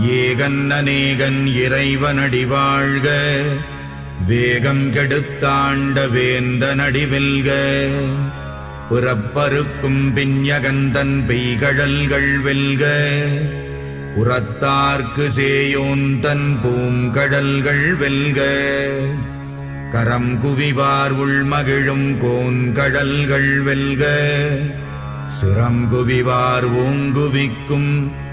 ஏகன் அநேகன் இறைவனடி வாழ்க. வேகம் கெடுத்தாண்ட வேந்த நடிவில்க புறப்பருக்கும் பின்யகந்தன் பெய்கழல்கள் வெல்க. உரத்தார்க்கு சேயோன் தன் பூங்கடல்கள் வெல்க. கரம் குவிவார் உள்மகிழும் கோன்கடல்கள் வெல்க. சிரம் குவிவார் ஓங்குவிக்கும்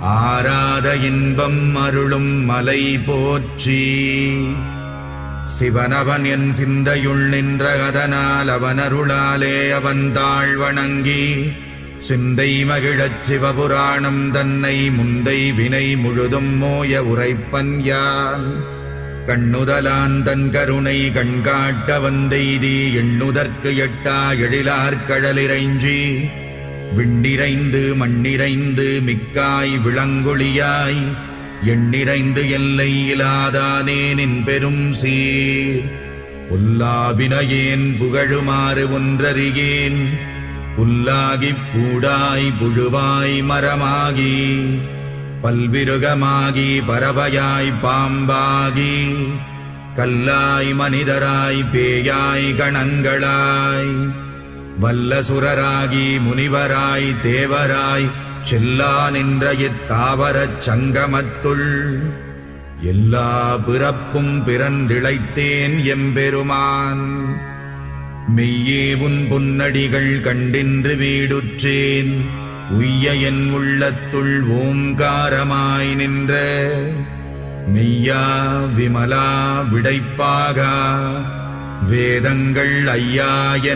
ஆராத இன்பம் அருளும் மலை போற்றி. சிவனவன் என் சிந்தையுள் நின்ற அதனால் அவனருளாலே அவன் தாழ் வணங்கி சிந்தை மகிழச் சிவபுராணம் தன்னை முந்தை வினை முழுதும் மோய உரைப்பன் யான். கண்ணுதலான் தன் கருணை கண்காட்ட வந்தெய்தி எண்ணுதற்கு எட்டா எழிலார் கடலிறைஞ்சி விண்ணிறைந்து மண்ணிறைந்து மிக்காய் விளங்கொழியாய். எண்ணிறைந்து எல்லை இலாதானே நின் பெரும் சீர். உல்லாவினையேன் புகழுமாறு ஒன்றறியேன். புல்லாகிப் பூடாய் புழுவாய் மரமாகி. பல்விருகமாகி பறவையாய் பாம்பாகி. கல்லாய் மனிதராய் பேயாய் கணங்களாய். வல்லசுரராகி முனிவராய் தேவராய் செல்லா நின்ற இத்தாவரச் சங்கமத்துள். எல்லா பிறப்பும் பிறந்திழைத்தேன் எம்பெருமான். மெய்யே உன் பொன்னடிகள் கண்டின்று வீடுற்றேன். உய்ய என் உள்ளத்துள் ஓங்காரமாய் நின்ற. மெய்யா விமலா விடைப்பாகா. வேதங்கள் ஐயா என்